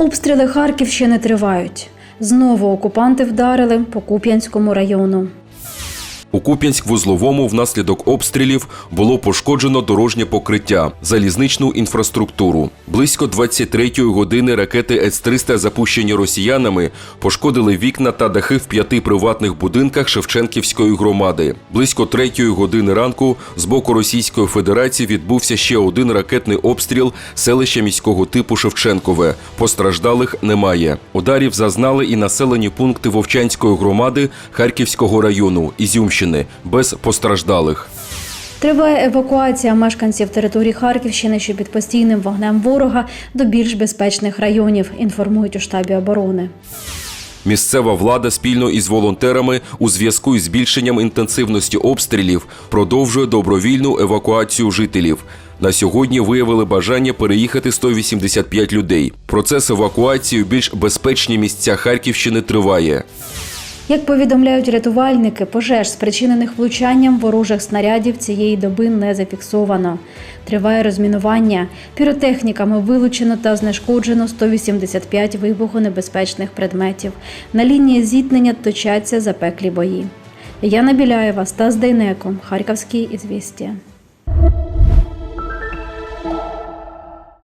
Обстріли Харківщини тривають. Знову окупанти вдарили по Куп'янському району. У Куп'янськ-Вузловому внаслідок обстрілів було пошкоджено дорожнє покриття, залізничну інфраструктуру. Близько 23-ї години ракети С-300, запущені росіянами, пошкодили вікна та дахи в п'яти приватних будинках Шевченківської громади. Близько 3-ї години ранку з боку Російської Федерації відбувся ще один ракетний обстріл селища міського типу Шевченкове. Постраждалих немає. Ударів зазнали і населені пункти Вовчанської громади Харківського району Ізюмщини без постраждалих. Триває евакуація мешканців території Харківщини, що під постійним вогнем ворога до більш безпечних районів, інформують у штабі оборони. Місцева влада спільно із волонтерами у зв'язку із збільшенням інтенсивності обстрілів продовжує добровільну евакуацію жителів. На сьогодні виявили бажання переїхати 185 людей. Процес евакуації у більш безпечні місця Харківщини триває. Як повідомляють рятувальники, пожеж, спричинених влучанням ворожих снарядів цієї доби не зафіксовано. Триває розмінування. Піротехніками вилучено та знешкоджено 185 вибухонебезпечних предметів. На лінії зіткнення точаться запеклі бої. Яна Біляєва, Стас Дейнеко, Харківські ізвістія.